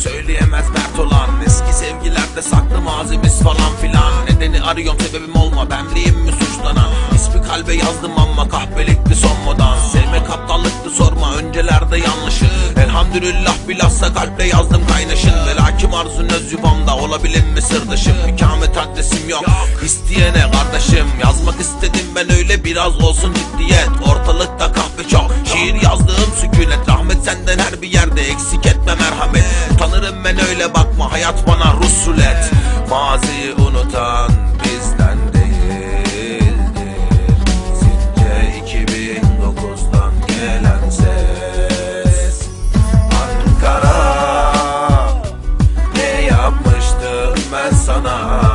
söyleyemez mert olan Eski sevgilerde saklı mazimiz falan filan. Nedeni arıyorum sebebim olma benliğim mi suçlanan? İsmi kalbe yazdım ama kahpelikti son modan Sevmek aptallıktı sorma öncelerde yanlışı Elhamdülillah bilhassa kalple yazdım kaynaşın Ve lakim arzun öz yuvamda olabilir mi sırdaşım? İkamet adresim yok isteyene kardeşim. Yazmak istedim ben öyle biraz olsun ciddiyet. Ortalıkta kahve çok. Şiir yazdığım sükunet Rahmet senden her bir yerde eksik etme merhamet Utanırım ben öyle bakma hayat bana rusulet. Maziyi unutan bizden değildir. Since 2009'dan gelen ses. Ankara Ne yapmıştım ben sana?